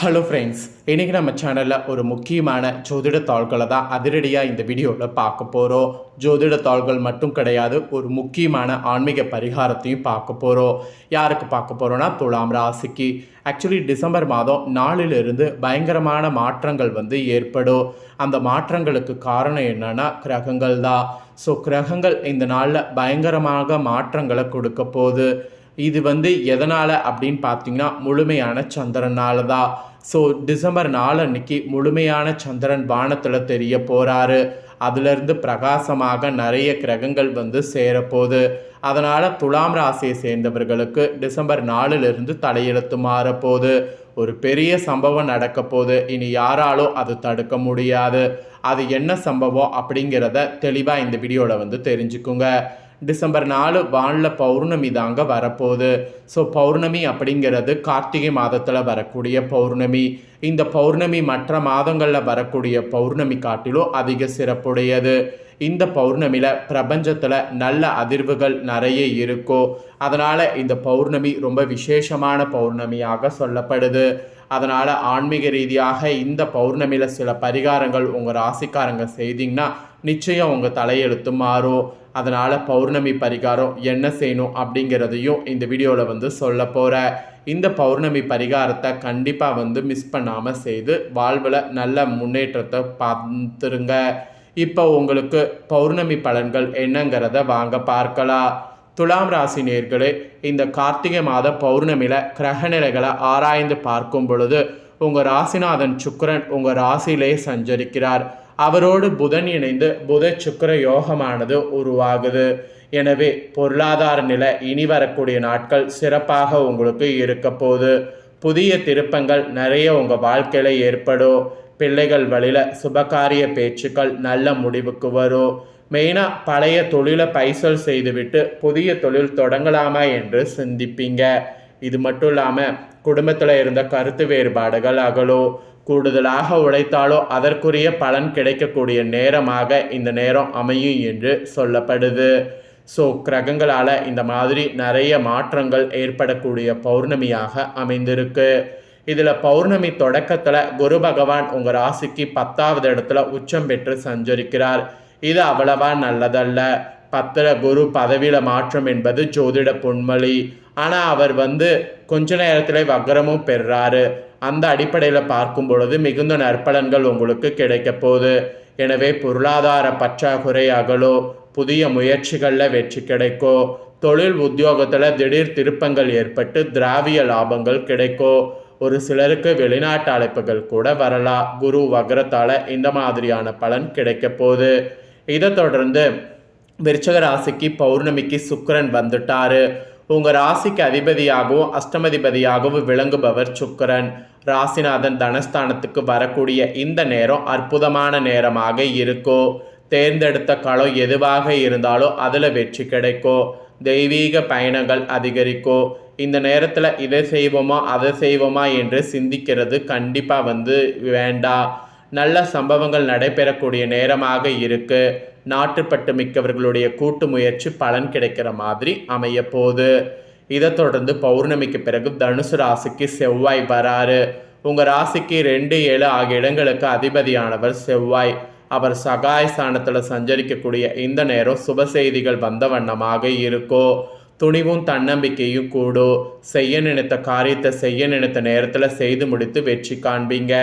Hello friends இன்றைக்கி நம்ம சேனலில் ஒரு முக்கியமான ஜோதிட தாள்களை தான் அதிரடியாக இந்த வீடியோவில் பார்க்க போகிறோம் ஜோதிட தாள்கள் மட்டும் கிடையாது ஒரு முக்கியமான ஆன்மீக பரிகாரத்தையும் பார்க்க போகிறோம் யாருக்கு பார்க்க போகிறோன்னா துலாம் ராசிக்கு. ஆக்சுவலி டிசம்பர் மாதம் நாளிலிருந்து பயங்கரமான மாற்றங்கள் வந்து ஏற்படும். அந்த மாற்றங்களுக்கு காரணம் என்னென்னா கிரகங்கள் தான் ஸோ கிரகங்கள் இந்த நாளில் பயங்கரமாக மாற்றங்களை கொடுக்க போகுது. இது வந்து எதனால் அப்படின்னு பார்த்தீங்கன்னா முழுமையான சந்திரனால தான் ஸோ டிசம்பர் நாலு அன்னைக்கு முழுமையான சந்திரன் வானத்தில் தெரிய போகிறாரு அதிலிருந்து பிரகாசமாக நிறைய கிரகங்கள் வந்து சேரப்போகுது. அதனால் துலாம் ராசியை சேர்ந்தவர்களுக்கு டிசம்பர் நாலுலேருந்து தலையெழுத்து மாறப்போகுது. ஒரு பெரிய சம்பவம் நடக்க போகுது. இனி யாராலும் அது தடுக்க முடியாது. அது என்ன சம்பவம் அப்படிங்கிறத தெளிவாக இந்த வீடியோவில் வந்து தெரிஞ்சுக்குங்க. டிசம்பர் நாலு வானில் பௌர்ணமி தாங்க வரப்போகுது. ஸோ பௌர்ணமி அப்படிங்கிறது கார்த்திகை மாதத்தில் வரக்கூடிய பௌர்ணமி. இந்த பௌர்ணமி மற்ற மாதங்களில் வரக்கூடிய பௌர்ணமி காட்டிலும் அதிக சிறப்புடையது. இந்த பௌர்ணமியில் பிரபஞ்சத்தில் நல்ல அதிர்வுகள் நிறைய இருக்கும். அதனால் இந்த பௌர்ணமி ரொம்ப விசேஷமான பௌர்ணமியாக சொல்லப்படுது. அதனால் ஆன்மீக ரீதியாக இந்த பௌர்ணமியில் சில பரிகாரங்கள் உங்கள் ராசிக்காரங்க செய்தீங்கன்னா நிச்சயம் உங்கள் தலையெழுத்து மாறும். அதனால் பௌர்ணமி பரிகாரம் என்ன செய்யணும் அப்படிங்கிறதையும் இந்த வீடியோவில் வந்து சொல்ல போகிறேன் இந்த பௌர்ணமி பரிகாரத்தை கண்டிப்பாக வந்து மிஸ் பண்ணாமல் செய்து வாழ்வில் நல்ல முன்னேற்றத்தை பார்த்துருங்க. இப்போ உங்களுக்கு பௌர்ணமி பலன்கள் என்னங்கிறத வாங்க பார்க்கலாம். துலாம் ராசி நேர்களே இந்த கார்த்திகை மாத பௌர்ணமியில் கிரகநிலைகளை ஆராய்ந்து பார்க்கும் பொழுது உங்கள் ராசிநாதன் சுக்கரன் உங்கள் ராசியிலே சஞ்சரிக்கிறார். அவரோடு புதன் இணைந்து புத சுக்கர யோகமானது உருவாகுது. எனவே பொருளாதார நிலை இனி வரக்கூடிய நாட்கள் சிறப்பாக உங்களுக்கு இருக்க போகுது. புதிய திருப்பங்கள் நிறைய உங்கள் வாழ்க்கையில் ஏற்படும். பிள்ளைகள் வழியில் சுபகாரிய பேச்சுக்கள் நல்ல முடிவுக்கு வரும். மெயினாக பழைய தொழிலை பைசல் செய்துவிட்டு புதிய தொழில் தொடங்கலாமா என்று சிந்திப்பீங்க. இது மட்டும் இல்லாமல் குடும்பத்தில் இருந்த கருத்து வேறுபாடுகள் அகலோ கூடுதலாக உழைத்தாலோ அதற்குரிய பலன் கிடைக்கக்கூடிய நேரமாக இந்த நேரம் அமையும் என்று சொல்லப்படுது. ஸோ கிரகங்களால் இந்த மாதிரி நிறைய மாற்றங்கள் ஏற்படக்கூடிய பௌர்ணமியாக அமைந்திருக்கு. இதில் பௌர்ணமி தொடக்கத்தில் குரு பகவான் உங்கள் ராசிக்கு பத்தாவது இடத்துல உச்சம் பெற்று சஞ்சரிக்கிறார். இது அவ்வளவா நல்லதல்ல. பத்திர குரு பதவியில் மாற்றம் என்பது ஜோதிட பொன்மொழி ஆனால் அவர் வந்து கொஞ்ச நேரத்தில் வக்ரமும் பெறாரு. அந்த அடிப்படையில் பார்க்கும் பொழுது மிகுந்த நற்பலன்கள் உங்களுக்கு கிடைக்க போகுது. எனவே பொருளாதார பற்றாக்குறை அகலோ புதிய முயற்சிகளில் வெற்றி கிடைக்கோ தொழில் உத்தியோகத்தில் திடீர் திருப்பங்கள் ஏற்பட்டு திராவிய லாபங்கள் கிடைக்கும் ஒரு சிலருக்கு வெளிநாட்டு அழைப்புகள் கூட வரலாம். குரு வக்ரத்தால் இந்த மாதிரியான பலன் கிடைக்க போகுது. இதை தொடர்ந்து விருச்சக ராசிக்கு பௌர்ணமிக்கு சுக்கரன் வந்துட்டாரு. உங்கள் ராசிக்கு அதிபதியாகவும் அஷ்டமதிபதியாகவும் விளங்குபவர் சுக்கரன். ராசிநாதன் தனஸ்தானத்துக்கு வரக்கூடிய இந்த நேரம் அற்புதமான நேரமாக இருக்கும் தேர்ந்தெடுத்த களம் எதுவாக இருந்தாலும் அதில் வெற்றி கிடைக்கும் தெய்வீக பயணங்கள் அதிகரிக்கும் இந்த நேரத்தில் இதை செய்வோமா அதை செய்வோமா என்று சிந்திக்கிறது கண்டிப்பாக வந்து வேண்டாம் நல்ல சம்பவங்கள் நடைபெறக்கூடிய நேரமாக இருக்கு. நாட்டுப்பட்டு மிக்கவர்களுடைய கூட்டு முயற்சி பலன் கிடைக்கிற மாதிரி அமைய போகுது இதை தொடர்ந்து பௌர்ணமிக்கு பிறகு தனுசு ராசிக்கு செவ்வாய் வராரு. உங்கள் ராசிக்கு ரெண்டு ஏழு ஆகிய இடங்களுக்கு அதிபதியானவர் செவ்வாய். அவர் சகாய ஸ்தானத்தில் சஞ்சரிக்கக்கூடிய இந்த நேரம் சுப செய்திகள் வந்த வண்ணமாக இருக்கோ. துணிவும் தன்னம்பிக்கையும் கூடும் செய்ய நினைத்த காரியத்தை செய்ய நினைத்த நேரத்தில் செய்து முடித்து வெற்றி காண்பீங்க.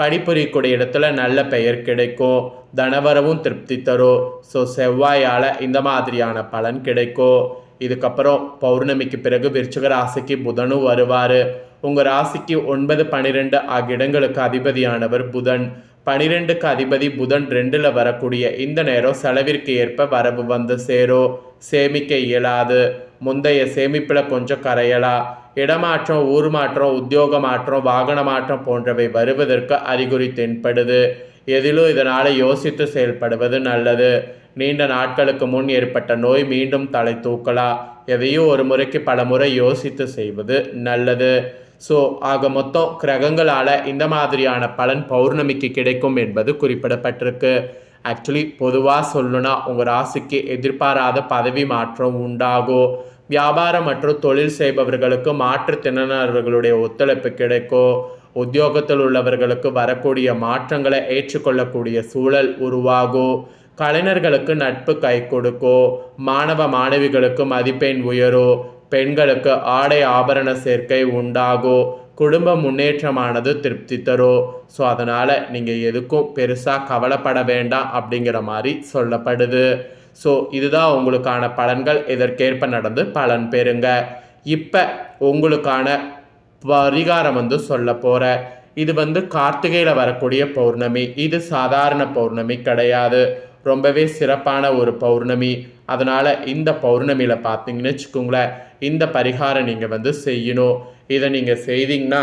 படிப்புரியக்கூடிய இடத்துல நல்ல பெயர் கிடைக்கும். தனவரவும் திருப்தி தரும். ஸோ செவ்வாயால் இந்த மாதிரியான பலன் கிடைக்கும். இதுக்கப்புறம் பௌர்ணமிக்கு பிறகு விருச்சக ராசிக்கு புதனும் வருவார். உங்கள் ராசிக்கு ஒன்பது பன்னிரெண்டு ஆகிய இடங்களுக்கு அதிபதியானவர் புதன். பனிரெண்டுக்கு அதிபதி புதன் ரெண்டில் வரக்கூடிய இந்த நேரம் செலவிற்கு ஏற்ப வரவு வந்து சேரும். சேமிக்க இயலாது. முந்தைய சேமிப்பில் கொஞ்சம் கரையலா? இடமாற்றம் ஊர் மாற்றம் உத்தியோக மாற்றம் வாகன மாற்றம் போன்றவை வருவதற்கு அறிகுறி தென்படுது. எதிலும் இதனால் யோசித்து செயல்படுவது நல்லது. நீண்ட நாட்களுக்கு முன் ஏற்பட்ட நோய் மீண்டும் தலை தூக்கலாம் எதையும் ஒரு முறைக்கு பல முறை யோசித்து செய்வது நல்லது. ஸோ ஆக மொத்தம் கிரகங்களால் இந்த மாதிரியான பலன் பௌர்ணமிக்கு கிடைக்கும் என்பது குறிப்பிடப்பட்டிருக்கு. ஆக்சுவலி பொதுவாக சொல்லணும்னா உங்கள் ராசிக்கு எதிர்பாராத பதவி மாற்றம் உண்டாகும். வியாபாரம் மற்றும் தொழில் செய்பவர்களுக்கு மாற்றுத்திறனாளர்களுடைய ஒத்துழைப்பு கிடைக்கும் உத்தியோகத்தில் உள்ளவர்களுக்கு வரக்கூடிய மாற்றங்களை ஏற்றுக்கொள்ளக்கூடிய சூழல் உருவாகும் கலைஞர்களுக்கு நட்பு கை கொடுக்கும் மாணவ மாணவிகளுக்கு மதிப்பெண் உயரும் பெண்களுக்கு ஆடை ஆபரண சேர்க்கை உண்டாகும் குடும்ப முன்னேற்றமானது திருப்தி தரும் ஸோ அதனால் நீங்கள் எதுக்கும் பெருசாக கவலைப்பட வேண்டாம் அப்படிங்கிற மாதிரி சொல்லப்படுது. ஸோ இதுதான் உங்களுக்கான பலன்கள். இதற்கேற்ப நடந்து பலன் பெறுங்க. இப்போ உங்களுக்கான பரிகாரம் வந்து சொல்ல போகிற இது வந்து கார்த்திகையில் வரக்கூடிய பௌர்ணமி. இது சாதாரண பௌர்ணமி கிடையாது. ரொம்பவே சிறப்பான ஒரு பௌர்ணமி. அதனால் இந்த பௌர்ணமியில் பார்த்தீங்கன்னு வச்சுக்கோங்களேன் இந்த பரிகாரம் நீங்கள் வந்து செய்யணும். இதை நீங்கள் செய்தீங்கன்னா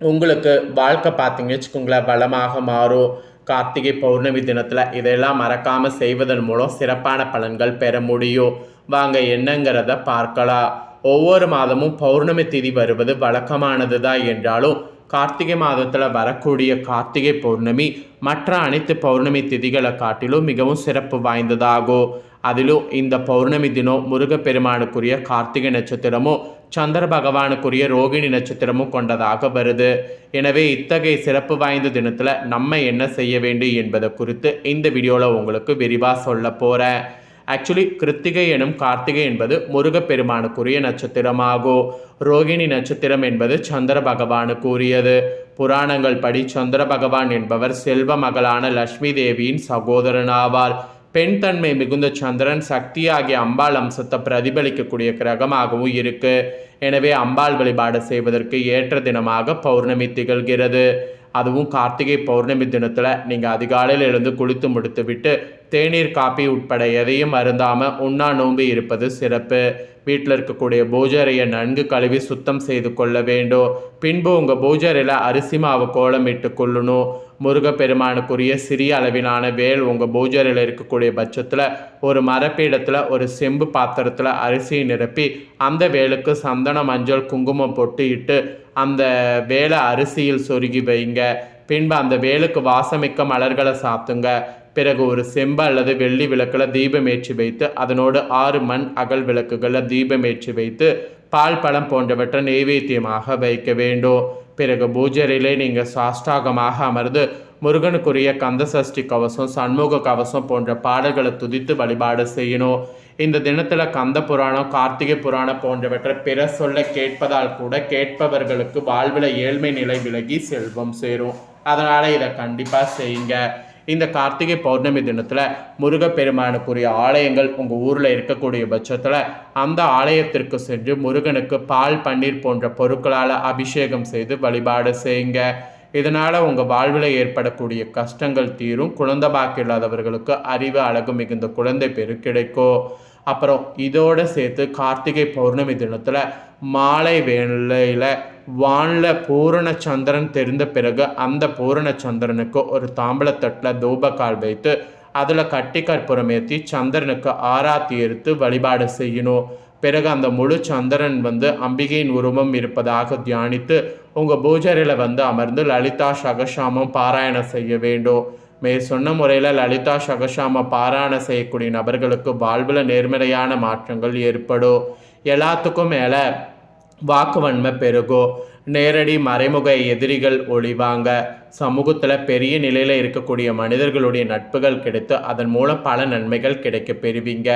உங்களுக்கு வாழ்க்கை பார்த்தீங்கன்னு வச்சுக்கோங்களேன் பலமாக மாறும். கார்த்திகை பௌர்ணமி தினத்தில் இதெல்லாம் மறக்காமல் செய்வதன் மூலம் சிறப்பான பலன்கள் பெற முடியும். வாங்க என்னங்கிறத பார்க்கலாம். ஒவ்வொரு மாதமும் பௌர்ணமி திதி வருவது வழக்கமானது தான் என்றாலும் கார்த்திகை மாதத்தில் வரக்கூடிய கார்த்திகை பௌர்ணமி மற்ற அனைத்து பௌர்ணமி திதிகளை காட்டிலும் மிகவும் சிறப்பு வாய்ந்ததாகும். அதிலும் இந்த பௌர்ணமி தினம் முருகப்பெருமானுக்குரிய கார்த்திகை நட்சத்திரமும் சந்திர பகவானுக்குரிய ரோகிணி நட்சத்திரமும் கொண்டதாக வருது. எனவே இத்தகைய சிறப்பு வாய்ந்த தினத்தில் நம்ம என்ன செய்ய வேண்டும் என்பதை குறித்து இந்த வீடியோவில் உங்களுக்கு விரிவாக சொல்ல போகிறேன் ஆக்சுவலி கிருத்திகை எனும் கார்த்திகை என்பது முருகப்பெருமானுக்குரிய நட்சத்திரமாகும் ரோகிணி நட்சத்திரம் என்பது சந்திர பகவானுக்குரியது. புராணங்கள் படி சந்திர பகவான் என்பவர் செல்வ மகளான லட்சுமி தேவியின் சகோதரன் ஆவார் பெண் தன்மை மிகுந்த சந்திரன் சக்தியாகிய அம்பாள் அம்சத்தை பிரதிபலிக்கக்கூடிய கிரகமாகவும் இருக்கு. எனவே அம்பாள் வழிபாடு செய்வதற்கு ஏற்ற தினமாக பௌர்ணமி திகழ்கிறது. அதுவும் கார்த்திகை பௌர்ணமி தினத்தில் நீங்கள் அதிகாலையில் எழுந்து குளித்து முடித்து விட்டு தேநீர் காப்பி உட்பட எதையும் அருந்தாமல் உண்ணா நோம்பு இருப்பது சிறப்பு. வீட்டில் இருக்கக்கூடிய பூஜரையை நன்கு கழுவி சுத்தம் செய்து கொள்ள வேண்டும் பின்பு உங்கள் பூஜரையில் அரிசி மாவு கோலமிட்டு கொள்ளணும். முருகப்பெருமானுக்குரிய சிறிய அளவிலான வேல் உங்கள் பூஜரையில் இருக்கக்கூடிய பட்சத்தில் ஒரு மரப்பீடத்தில் ஒரு செம்பு பாத்திரத்தில் அரிசியை நிரப்பி அந்த வேலுக்கு சந்தன மஞ்சள் குங்குமம் பொட்டு இட்டு அந்த வேலை அரிசியில் சொருகி வைங்க. பின்பு அந்த வேலுக்கு வாசமிக்க மலர்களை சாத்துங்க. பிறகு ஒரு செம்பு அல்லது வெள்ளி விளக்கில் தீபம் ஏற்றி வைத்து அதனோடு ஆறு மண் அகல் விளக்குகளில் தீபம் ஏற்றி வைத்து பால் பழம் போன்றவற்றை நெய்வேத்தியமாக வைக்க வேண்டும். பிறகு பூஜரிலே நீங்கள் சாஷ்டாகமாக அமர்ந்து முருகனுக்குரிய கந்த சஷ்டி கவசம் சண்முக கவசம் போன்ற பாடல்களை துதித்து வழிபாடு செய்யணும். இந்த தினத்தில் கந்த புராணம் கார்த்திகை புராணம் போன்றவற்றை பிற சொல்ல கேட்பதால் கூட கேட்பவர்களுக்கு வாழ்வில் ஏழ்மை நிலை விலகி செல்வம் சேரும். அதனால் இதை கண்டிப்பாக செய்யுங்க. இந்த கார்த்திகை பௌர்ணமி தினத்தில் முருகப்பெருமானுக்குரிய ஆலயங்கள் உங்கள் ஊரில் இருக்கக்கூடிய பட்சத்தில் அந்த ஆலயத்திற்கு சென்று முருகனுக்கு பால் பன்னீர் போன்ற பொருட்களால் அபிஷேகம் செய்து வழிபாடு செய்யுங்க. இதனால் உங்கள் வாழ்வில் ஏற்படக்கூடிய கஷ்டங்கள் தீரும். குழந்தை பாக்கி இல்லாதவர்களுக்கு அறிவு அழகு மிகுந்த குழந்தை பெரு கிடைக்கும். அப்புறம் இதோடு சேர்த்து கார்த்திகை பௌர்ணமி தினத்தில் மாலை வேலையில் வானில் பூரண சந்திரன் தெரிந்த பிறகு அந்த பூரண சந்திரனுக்கு ஒரு தாம்பளத்தட்டில் தூபக்கால் வைத்து அதில் கட்டி கற்பூரம் ஏற்றி சந்திரனுக்கு ஆராத்தி எடுத்து வழிபாடு செய்யணும். பிறகு அந்த முழு சந்திரன் வந்து அம்பிகையின் உருவம் இருப்பதாக தியானித்து உங்கள் பூஜரையில் வந்து அமர்ந்து லலிதா சகசாமம் பாராயணம் செய்ய வேண்டும். மே சொன்ன முறையில் லலிதா சகசாம பாராயணம் செய்யக்கூடிய நபர்களுக்கு வாழ்வில் நேர்மறையான மாற்றங்கள் ஏற்படும் எல்லாத்துக்கும் மேலே வாக்குவன்மை பெருகும் நேரடி மறைமுக எதிரிகள் ஒழிவாங்க சமூகத்தில் பெரிய நிலையில் இருக்கக்கூடிய மனிதர்களுடைய நட்புகள் கிடைத்து அதன் மூலம் பல நன்மைகள் கிடைக்க பெறுவீங்க.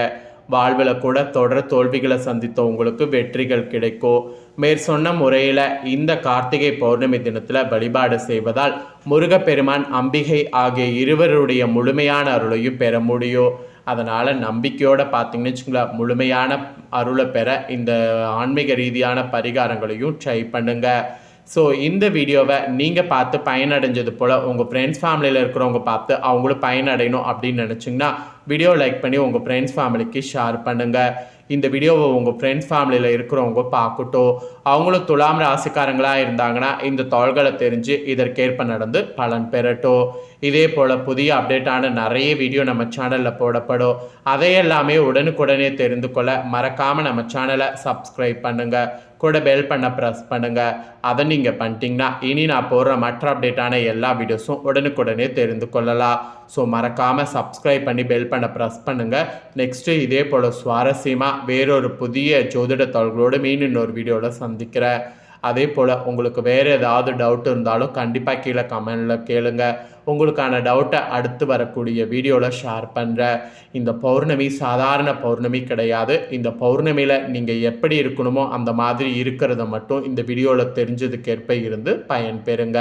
வாழ்வில் கூட தொடர் தோல்விகளை சந்தித்த உங்களுக்கு வெற்றிகள் கிடைக்கும் மேற்சொன்ன முறையில் இந்த கார்த்திகை பௌர்ணமி தினத்தில் வழிபாடு செய்வதால் முருகப்பெருமான் அம்பிகை ஆகிய இருவருடைய முழுமையான அருளையும் பெற முடியும் அதனால் நம்பிக்கையோடு பார்த்தீங்கன்னு வச்சுங்களேன் முழுமையான அருளை பெற இந்த ஆன்மீக ரீதியான பரிகாரங்களையும் ட்ரை பண்ணுங்கள் ஸோ இந்த வீடியோவை நீங்கள் பார்த்து பயனடைஞ்சது போல் உங்கள் ஃப்ரெண்ட்ஸ் ஃபேமிலியில் இருக்கிறவங்க பார்த்து அவங்களும் பயனடையணும் அப்படின்னு நினச்சிங்கன்னா வீடியோ லைக் பண்ணி உங்கள் ஃப்ரெண்ட்ஸ் ஃபேமிலிக்கு ஷேர் பண்ணுங்கள் இந்த வீடியோவை உங்கள் ஃப்ரெண்ட்ஸ் ஃபேமிலியில் இருக்கிறவங்க பார்க்கட்டும். அவங்களும் துலாம் ராசிக்காரங்களாக இருந்தாங்கன்னா இந்த தாள்களை தெரிஞ்சு இதற்கேற்ப நடந்து பலன் பெறட்டும். இதே போல் புதிய அப்டேட்டான நிறைய வீடியோ நம்ம சேனலில் போடப்படும். அதையெல்லாமே உடனுக்குடனே தெரிந்து கொள்ள மறக்காமல் நம்ம சேனலை சப்ஸ்கிரைப் பண்ணுங்கள் கூட பெல் பண்ண ப்ரெஸ் பண்ணுங்கள் அதை நீங்கள் பண்ணிட்டீங்கன்னா இனி நான் போடுற மற்ற அப்டேட்டான எல்லா வீடியோஸும் உடனுக்குடனே தெரிந்து கொள்ளலாம். ஸோ மறக்காமல் சப்ஸ்கிரைப் பண்ணி பெல் பண்ண ப்ரெஸ் பண்ணுங்கள் நெக்ஸ்ட்டு இதே போல் சுவாரஸ்யமாக வேறொரு புதிய ஜோதிட தாள்களோடு மீன் இன்னொரு வீடியோவில் சந்திக்கிறேன். அதே போல் உங்களுக்கு வேறு ஏதாவது டவுட் இருந்தாலும் கண்டிப்பாக கீழே கமெண்டில் கேளுங்க. உங்களுக்கான டவுட்டை அடுத்து வரக்கூடிய வீடியோவில் ஷேர் பண்ணுறேன் இந்த பௌர்ணமி சாதாரண பௌர்ணமி கிடையாது. இந்த பௌர்ணமியில் நீங்கள் எப்படி இருக்கணுமோ அந்த மாதிரி இருக்கிறத மட்டும் இந்த வீடியோவில் தெரிஞ்சதுக்கேற்ப இருந்து பயன்பெறுங்க.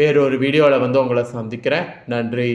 வேறொரு வீடியோவில் வந்து உங்களை சந்திக்கிறேன். நன்றி.